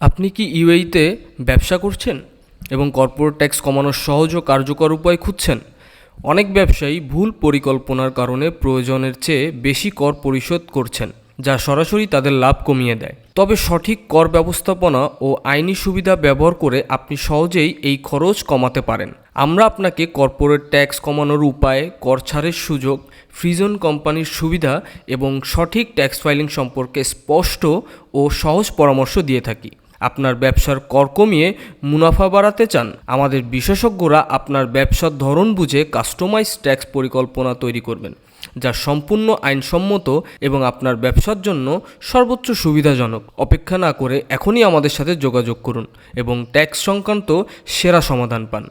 আপনি কি ইউএইতে ব্যবসা করছেন এবং কর্পোরেট ট্যাক্স কমানোর সহজ ও কার্যকর উপায় খুঁজছেন? অনেক ব্যবসায়ী ভুল পরিকল্পনার কারণে প্রয়োজনের চেয়ে বেশি কর পরিশোধ করছেন, যা সরাসরি তাদের লাভ কমিয়ে দেয়। তবে সঠিক কর ব্যবস্থাপনা ও আইনি সুবিধা ব্যবহার করে আপনি সহজেই এই খরচ কমাতে পারেন। আমরা আপনাকে কর্পোরেট ট্যাক্স কমানোর উপায় কর ছাড়ের সুযোগ, ফ্রিজন কোম্পানির সুবিধা এবং সঠিক ট্যাক্স ফাইলিং সম্পর্কে স্পষ্ট ও সহজ পরামর্শ দিয়ে থাকি। আপনার ব্যবসার কর কমিয়ে মুনাফা বাড়াতে চান। আমাদের বিশেষজ্ঞরা আপনার ব্যবসার ধরন বুঝে কাস্টমাইজ ট্যাক্স পরিকল্পনা তৈরি করবেন, যা সম্পূর্ণ আইনসম্মত এবং আপনার ব্যবসার জন্য সর্বোচ্চ সুবিধাজনক। অপেক্ষা না করে এখনই আমাদের সাথে যোগাযোগ করুন এবং ট্যাক্স সংক্রান্ত সেরা সমাধান পান।